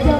เธอ